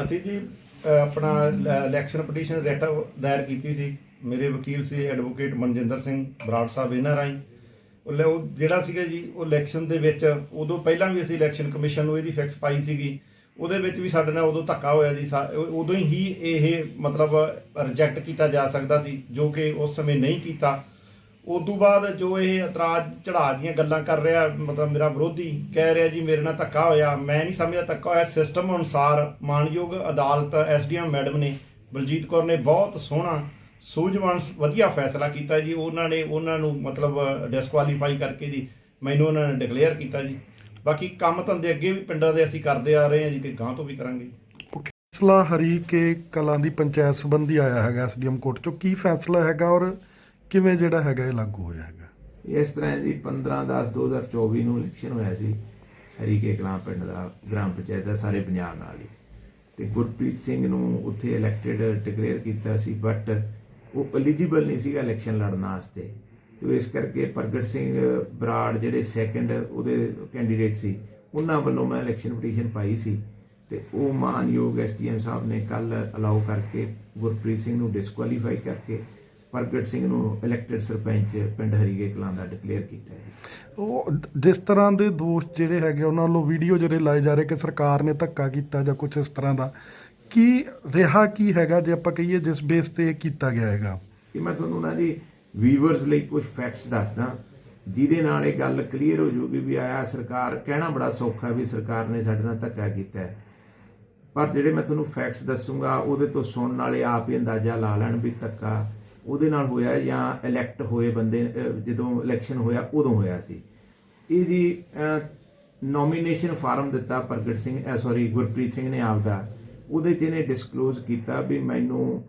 ਅਸੀਂ ਜੀ ਅ, ਆਪਣਾ ਇਲੈਕਸ਼ਨ ਪਟੀਸ਼ਨ ਰੈਟ ਦਾਇਰ ਕੀਤੀ ਸੀ। ਮੇਰੇ ਵਕੀਲ ਸੀ ਐਡਵੋਕੇਟ ਮਨਜਿੰਦਰ ਸਿੰਘ ਬਰਾੜ ਸਾਹਿਬ ਇਹਨਾਂ ਰਾਹੀਂ। ਉਹ ਲੈ- ਉਹ ਜਿਹੜਾ ਸੀਗਾ ਜੀ ਉਹ ਇਲੈਕਸ਼ਨ ਦੇ ਵਿੱਚ ਉਦੋਂ ਪਹਿਲਾਂ ਵੀ ਅਸੀਂ ਇਲੈਕਸ਼ਨ ਕਮਿਸ਼ਨ ਨੂੰ ਇਹਦੀ ਫਿਕਸ ਪਾਈ ਸੀਗੀ। ਉਹਦੇ ਵਿੱਚ ਵੀ ਸਾਡੇ ਨਾਲ ਉਦੋਂ ਧੱਕਾ ਹੋਇਆ ਜੀ ਸਾ- ਉਹ- ਉਦੋਂ ਹੀ ਇਹ ਮਤਲਬ ਰਿਜੈਕਟ ਕੀਤਾ ਜਾ ਸਕਦਾ ਸੀ ਜੋ ਕਿ ਉਸ ਸਮੇਂ ਨਹੀਂ ਕੀਤਾ। ਉਸ ਤੋਂ ਬਾਅਦ ਜੋ ਇਹ ਇਤਰਾਜ਼ ਚੜਾ ਦੀਆਂ ਗੱਲਾਂ ਕਰ ਰਿਹਾ, ਮਤਲਬ ਮੇਰਾ ਵਿਰੋਧੀ ਕਹਿ ਰਿਹਾ ਜੀ, ਮੇਰੇ ਨਾਲ ਧੱਕਾ ਹੋਇਆ। ਮੈਂ ਨਹੀਂ ਸਮਝਦਾ ਧੱਕਾ ਹੋਇਆ। ਸਿਸਟਮ ਅਨੁਸਾਰ ਮਾਨਯੋਗ ਅਦਾਲਤ, ਐਸਡੀਐਮ ਮੈਡਮ ਨੇ ਬਲਜੀਤ ਕੌਰ ਨੇ ਬਹੁਤ ਸੋਹਣਾ, ਸੂਝਵਾਨ, ਵਧੀਆ ਫੈਸਲਾ ਕੀਤਾ ਜੀ। ਉਹਨਾਂ ਨੇ ਉਹਨਾਂ ਨੂੰ ਮਤਲਬ ਡਿਸਕੁਆਲੀਫਾਈ ਕਰਕੇ ਜੀ, ਮੈਨੂੰ ਉਹਨਾਂ ਨੇ ਡਿਕਲੇਅਰ ਕੀਤਾ ਜੀ। ਬਾਕੀ ਕੰਮ ਧੰਦੇ ਅੱਗੇ ਵੀ ਪਿੰਡਾਂ ਦੇ ਅਸੀਂ ਕਰਦੇ ਆ ਰਹੇ ਹਾਂ ਜੀ ਤੇ ਗਾਂ ਤੋਂ ਵੀ ਕਰਾਂਗੇ ਫੈਸਲਾ ਹਰੀ ਕੇ ਕਲਾਂ ਦੀ ਪੰਚਾਇਤ ਸੰਬੰਧੀ ਆਇਆ ਹੈਗਾ ਐਸਡੀਐਮ ਕੋਰਟ ਚੋਂ। ਕੀ ਫੈਸਲਾ ਹੈਗਾ ਔਰ ਕਿਵੇਂ ਜਿਹੜਾ ਹੈਗਾ ਇਹ ਲਾਗੂ ਹੋਇਆ ਹੈਗਾ? ਇਸ ਤਰ੍ਹਾਂ ਜੀ 15 10 2024 ਨੂੰ ਇਲੈਕਸ਼ਨ ਹੋਇਆ ਸੀ। ਹਰੀਕੇ ਕਲਾਂ ਪਿੰਡ ਦਾ, ਗ੍ਰਾਮ ਪੰਚਾਇਤ ਦਾ, ਸਾਰੇ ਪੰਜਾਬ ਨਾਲ ਹੀ। ਤੇ ਗੁਰਪ੍ਰੀਤ ਸਿੰਘ ਨੂੰ ਉੱਥੇ ਇਲੈਕਟਿਡ ਡਿਕਲੇਅਰ ਕੀਤਾ ਸੀ ਬਟ ਉਹ ਐਲੀਜੀਬਲ ਨਹੀਂ ਸੀਗਾ ਇਲੈਕਸ਼ਨ ਲੜਨ ਵਾਸਤੇ। ਤੇ ਇਸ ਕਰਕੇ ਪ੍ਰਗਟ ਸਿੰਘ ਬਰਾੜ ਜਿਹੜੇ ਸੈਕੰਡ ਉਹਦੇ ਕੈਂਡੀਡੇਟ ਸੀ, ਉਹਨਾਂ ਵੱਲੋਂ ਮੈਂ ਇਲੈਕਸ਼ਨ ਪਟੀਸ਼ਨ ਪਾਈ ਸੀ। ਤੇ ਉਹ ਮਾਨਯੋਗ ਐਸਟੀਐਮ ਸਾਹਿਬ ਨੇ ਕੱਲ ਅਲਾਉ ਕਰਕੇ ਗੁਰਪ੍ਰੀਤ ਸਿੰਘ ਨੂੰ ਡਿਸਕੁਆਲੀਫਾਈ ਕਰਕੇ ਪ੍ਰਗਟ ਸਿੰਘ ਨੂੰ ਇਲੈਕਟਿਡ ਸਰਪੰਚ ਪਿੰਡ ਹਰੀਕੇ ਕਲਾਂ ਦਾ ਡਿਕਲੇਅਰ ਕੀਤਾ ਹੈ। ਉਹ ਜਿਸ ਤਰ੍ਹਾਂ ਦੇ ਦੋਸ਼ ਜਿਹੜੇ ਹੈਗੇ ਉਹਨਾਂ ਵੱਲੋਂ ਵੀਡੀਓ ਜਿਹੜੇ ਲਾਏ ਜਾ ਰਹੇ ਕਿ ਸਰਕਾਰ ਨੇ ਧੱਕਾ ਕੀਤਾ ਜਾਂ ਕੁਝ ਇਸ ਤਰ੍ਹਾਂ ਦਾ ਕੀ ਰਿਹਾ ਕੀ ਹੈਗਾ ਜੇ ਆਪਾਂ ਕਹੀਏ ਜਿਸ ਬੇਸ ਤੇ ਇਹ ਕੀਤਾ ਗਿਆ ਹੈਗਾ? ਕਿ ਮੈਂ ਤੁਹਾਨੂੰ ਨਾ ਜੀ ਵੀਵਰਸ ਲਈ ਕੁਝ ਫੈਕਟਸ ਦੱਸਦਾ। ਜਿਹਦੇ ਨਾਲ ਇਹ ਗੱਲ ਕਲੀਅਰ ਹੋ ਜੂਗੀ ਵੀ ਆਇਆ ਸਰਕਾਰ ਕਹਿਣਾ ਬੜਾ ਸੌਖਾ ਵੀ ਸਰਕਾਰ ਨੇ ਸਾਡੇ ਨਾਲ ਧੱਕਾ ਕੀਤਾ ਹੈ। ਪਰ ਜਿਹੜੇ ਮੈਂ ਤੁਹਾਨੂੰ ਫੈਕਟਸ ਦੱਸੂਗਾ ਉਹਦੇ ਤੋਂ ਸੁਣਨ ਵਾਲੇ ਆਪ ਹੀ ਅੰਦਾਜ਼ਾ ਲਾ ਲੈਣ ਵੀ ਧੱਕਾ ਉਹਦੇ ਨਾਲ ਹੋਇਆ ਜਾਂ ਇਲੈਕਟ ਹੋਏ ਬੰਦੇ ਜਦੋਂ ਇਲੈਕਸ਼ਨ ਹੋਇਆ, ਉਦੋਂ ਹੋਇਆ ਸੀ। ਇਹਦੀ ਨੋਮੀਨੇਸ਼ਨ ਫਾਰਮ ਦਿੱਤਾ ਪ੍ਰਗਟ ਸਿੰਘ ਸੌਰੀ ਗੁਰਪ੍ਰੀਤ ਸਿੰਘ ਨੇ ਆਪਦਾ। ਉਹਦੇ 'ਚ ਇਹਨੇ ਡਿਸਕਲੋਜ਼ ਕੀਤਾ ਵੀ ਮੈਨੂੰ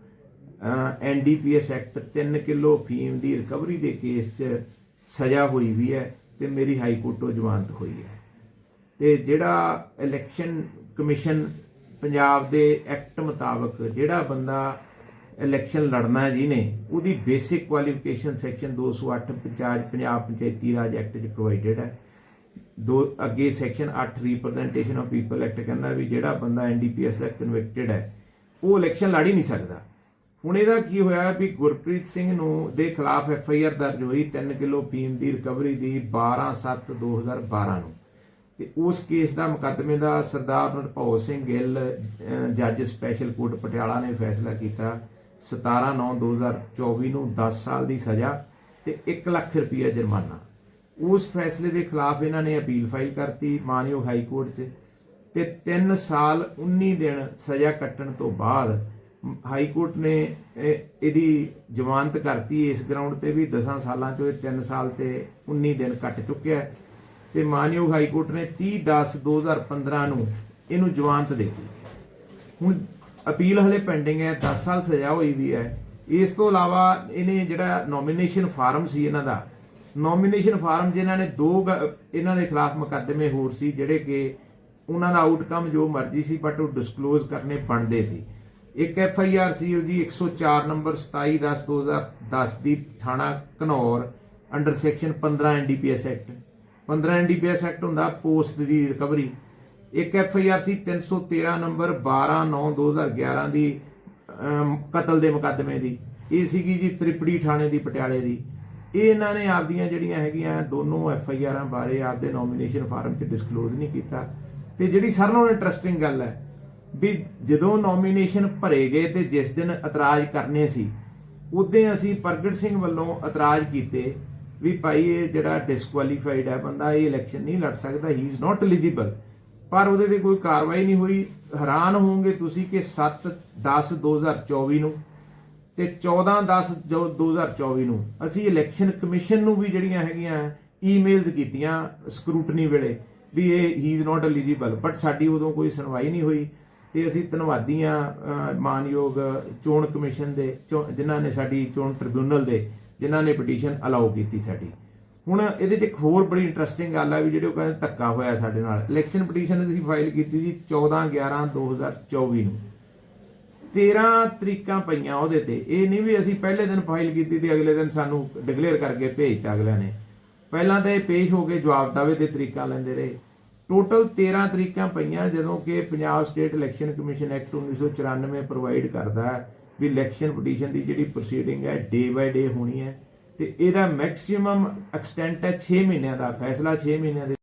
ਐਨਡੀਪੀਐਸ ਐਕਟ 3 ਕਿਲੋ ਫੀਮ ਦੀ ਰਿਕਵਰੀ ਦੇ ਕੇਸ 'ਚ ਸਜ਼ਾ ਹੋਈ ਵੀ ਹੈ ਤੇ ਮੇਰੀ ਹਾਈ ਕੋਰਟੋਂ ਜ਼ਮਾਨਤ ਹੋਈ ਹੈ। ਤੇ ਜਿਹੜਾ ਇਲੈਕਸ਼ਨ ਕਮਿਸ਼ਨ ਪੰਜਾਬ ਦੇ ਐਕਟ ਮੁਤਾਬਕ ਜਿਹੜਾ ਬੰਦਾ ਇਲੈਕਸ਼ਨ ਲੜਨਾ ਜਿਹਨੇ ਉਹਦੀ basic qualification section 208 Punjab Punjab Panchayati Raj act 'ਚ ਪ੍ਰੋਵਾਈਡਡ ਹੈ। ਦੋ, ਅੱਗੇ section 8 representation of people act ਕਹਿੰਦਾ ਵੀ ਜਿਹੜਾ ਬੰਦਾ ਐਨਡੀਪੀਐਸ ਦਾ ਕਨਵਿਕਟਡ ਹੈ, ਉਹ ਇਲੈਕਸ਼ਨ ਲੜ ਹੀ ਨਹੀਂ ਸਕਦਾ। ਹੁਣ ਇਹਦਾ ਕੀ ਹੋਇਆ ਵੀ ਗੁਰਪ੍ਰੀਤ ਸਿੰਘ ਨੂੰ, ਦੇ ਖਿਲਾਫ ਐਫ ਆਈ ਆਰ ਦਰਜ ਹੋਈ 3 ਕਿਲੋ ਪੀਮ ਦੀ ਰਿਕਵਰੀ ਦੀ 12/7/2012 ਨੂੰ। ਤੇ ਉਸ ਕੇਸ ਦਾ ਮੁਕੱਦਮੇ ਦਾ ਸਰਦਾਰ ਨਰਪਾਲ ਸਿੰਘ ਗਿੱਲ ਜੱਜ ਸਪੈਸ਼ਲ ਕੋਰਟ ਪਟਿਆਲਾ ਨੇ ਫੈਸਲਾ ਕੀਤਾ। 17/9/2024 ਨੂੰ 10 ਸਾਲ ਦੀ ਸਜ਼ਾ ਤੇ 1 ਲੱਖ ਰੁਪਈਆ ਜੁਰਮਾਨਾ। ਉਸ ਫੈਸਲੇ ਦੇ ਖਿਲਾਫ ਇਹਨਾਂ ਨੇ ਅਪੀਲ ਫਾਈਲ ਕਰਤੀ ਮਾਨਯੋਗ ਹਾਈ ਕੋਰਟ 'ਚ ਤੇ 3 ਸਾਲ 19 ਦਿਨ ਸਜ਼ਾ ਕੱਟਣ ਤੋਂ ਬਾਅਦ ਹਾਈ ਕੋਰਟ ਨੇ ਇਹਦੀ ਜ਼ਮਾਨਤ ਕਰਤੀ। ਇਸ ਗਰਾਊਂਡ ਤੇ ਵੀ 10 ਸਾਲਾਂ ਚੋਂ ਇਹ 3 ਸਾਲ ਤੇ 19 ਦਿਨ ਕੱਟ ਚੁੱਕਿਆ ਹੈ ਤੇ ਮਾਨਯੋਗ ਹਾਈ ਕੋਰਟ ਨੇ 30 10 2015 ਨੂੰ ਇਹਨੂੰ ਜ਼ਮਾਨਤ ਦੇ ਦਿੱਤੀ। ਹੁਣ ਅਪੀਲ ਹਲੇ ਪੈਂਡਿੰਗ ਹੈ 10 ਸਾਲ ਸਜ਼ਾ ਹੋਈ ਵੀ ਹੈ। ਇਸ ਤੋਂ ਇਲਾਵਾ ਇਹਨੇ ਜਿਹੜਾ ਨੋਮੀਨੇਸ਼ਨ ਫਾਰਮ ਸੀ ਇਹਨਾਂ ਦਾ ਨੋਮੀਨੇਸ਼ਨ ਫਾਰਮ ਜਿਨ੍ਹਾਂ ਨੇ ਦੋ ਇਹਨਾਂ ਦੇ ਖਿਲਾਫ ਮੁਕੱਦਮੇ ਹੋਰ ਸੀ, ਜਿਹੜੇ ਕਿ ਉਹਨਾਂ ਦਾ ਆਊਟਕਮ ਜੋ ਮਰਜ਼ੀ ਸੀ ਬਟ ਉਹ ਡਿਸਕਲੋਜ਼ ਕਰਨੇ ਬਣਦੇ ਸੀ। ਇੱਕ ਐਫ ਆਈ ਆਰ ਸੀ ਉਹਦੀ 104 ਨੰਬਰ 27 10 2010 ਦੀ ਥਾਣਾ Ghanaur under section 15 NDPS act 15 NDPS act ਹੁੰਦਾ ਪੋਸਟ ਦੀ ਰਿਕਵਰੀ ਇੱਕ ਐਫ ਆਈ ਆਰ ਸੀ 313 ਨੰਬਰ 12 9 2011 ਦੀ ਕਤਲ ਦੇ ਮੁਕੱਦਮੇ ਦੀ। ਇਹ ਸੀਗੀ ਜੀ ਤ੍ਰਿਪੜੀ ਥਾਣੇ ਦੀ, ਪਟਿਆਲੇ ਦੀ। ਇਹ ਇਹਨਾਂ ਨੇ ਆਪਦੀਆਂ ਜਿਹੜੀਆਂ ਹੈਗੀਆਂ ਦੋਨੋਂ ਐਫ ਆਈ ਆਰਾਂ ਬਾਰੇ ਆਪਦੇ ਨੋਮੀਨੇਸ਼ਨ ਫਾਰਮ 'ਚ ਡਿਸਕਲੋਜ਼ ਨਹੀਂ ਕੀਤਾ। ਤੇ ਜਿਹੜੀ ਸਾਰਿਆਂ ਨਾਲੋਂ ਇੰਟਰਸਟਿੰਗ ਗੱਲ ਹੈ ਵੀ ਜਦੋਂ ਨੋਮੀਨੇਸ਼ਨ ਭਰੇ ਗਏ ਤੇ ਜਿਸ ਦਿਨ ਇਤਰਾਜ਼ ਕਰਨੇ ਸੀ, ਉਦੋਂ ਅਸੀਂ ਪ੍ਰਗਟ ਸਿੰਘ ਵੱਲੋਂ ਇਤਰਾਜ਼ ਕੀਤੇ ਵੀ ਭਾਈ ਇਹ ਜਿਹੜਾ ਡਿਸਕੁਆਲੀਫਾਈਡ ਹੈ ਬੰਦਾ, ਇਹ ਇਲੈਕਸ਼ਨ ਨਹੀਂ ਲੜ ਸਕਦਾ ਹੀ ਇਜ਼ ਨਾਟ ਐਲੀਜੀਬਲ ਪਰ ਉਹਦੇ ਤੇ ਕੋਈ ਕਾਰਵਾਈ ਨਹੀਂ ਹੋਈ। ਹੈਰਾਨ ਹੋਵੋਗੇ ਤੁਸੀਂ ਕਿ 7 10 2024 ਨੂੰ ਤੇ 14 10 ਜੋ 2024 ਨੂੰ ਅਸੀਂ ਇਲੈਕਸ਼ਨ ਕਮਿਸ਼ਨ ਨੂੰ ਵੀ ਜਿਹੜੀਆਂ ਹੈਗੀਆਂ ਈਮੇਲਸ ਕੀਤੀਆਂ ਸਕਰੂਟਨੀ ਵੇਲੇ ਵੀ ਇਹ ਹੀ ਇਜ਼ ਨਾਟ ਐਲੀਜੀਬਲ। ਬਟ ਸਾਡੀ ਉਦੋਂ ਕੋਈ ਸੁਣਵਾਈ ਨਹੀਂ ਹੋਈ ਤੇ ਅਸੀਂ ਧੰਨਵਾਦੀ ਹਾਂ ਮਾਨਯੋਗ ਚੋਣ ਕਮਿਸ਼ਨ ਦੇ, ਚੋ- ਜਿਨ੍ਹਾਂ ਨੇ ਸਾਡੀ ਚੋਣ ਟ੍ਰਿਬਿਊਨਲ ਦੇ, ਜਿਨ੍ਹਾਂ ਨੇ ਪਟੀਸ਼ਨ ਅਲਾਉ ਕੀਤੀ ਸਾਡੀ। ਹੁਣ ਇਹਦੇ 'ਚ ਇੱਕ ਹੋਰ ਬੜੀ ਇੰਟਰਸਟਿੰਗ ਗੱਲ ਆ ਵੀ ਜਿਹੜੇ ਉਹ ਕਹਿੰਦੇ ਧੱਕਾ ਹੋਇਆ ਸਾਡੇ ਨਾਲ। ਇਲੈਕਸ਼ਨ ਪਟੀਸ਼ਨ ਅਸੀਂ ਫਾਈਲ ਕੀਤੀ ਸੀ 14 11 2024 ਨੂੰ। 13 ਤਰੀਕਾਂ ਪਈਆਂ ਉਹਦੇ ਤੇ। ਇਹ ਨਹੀਂ ਵੀ ਅਸੀਂ ਪਹਿਲੇ ਦਿਨ ਫਾਈਲ ਕੀਤੀ ਤੇ ਅਗਲੇ ਦਿਨ ਸਾਨੂੰ ਡਿਕਲੇਅਰ ਕਰਕੇ ਭੇਜਤਾ ਅਗਲਿਆਂ ਨੇ। ਪਹਿਲਾਂ ਤਾਂ ਇਹ ਪੇਸ਼ ਹੋ ਕੇ ਜਵਾਬ ਦਾਵੇ ਤੇ ਤਰੀਕਾ ਲੈਂਦੇ ਰਹੇ। ਟੋਟਲ 13 ਤਰੀਕਾਂ ਪਈਆਂ ਜਦੋਂ ਕਿ Punjab state election commission act 1994 provide ਕਰਦਾ ਵੀ ਇਲੈਕਸ਼ਨ ਪਟੀਸ਼ਨ ਦੀ ਜਿਹੜੀ ਪ੍ਰੋਸੀਡਿੰਗ ਹੈ ਡੇ ਬਾਈ ਡੇ ਹੋਣੀ ਹੈ। ਤੇ ਇਹਦਾ ਮੈਕਸਿਮਮ ਐਕਸਟੈਂਟ ਹੈ 6 ਮਹੀਨਿਆਂ ਦਾ ਫੈਸਲਾ 6 ਮਹੀਨਿਆਂ ਦੇ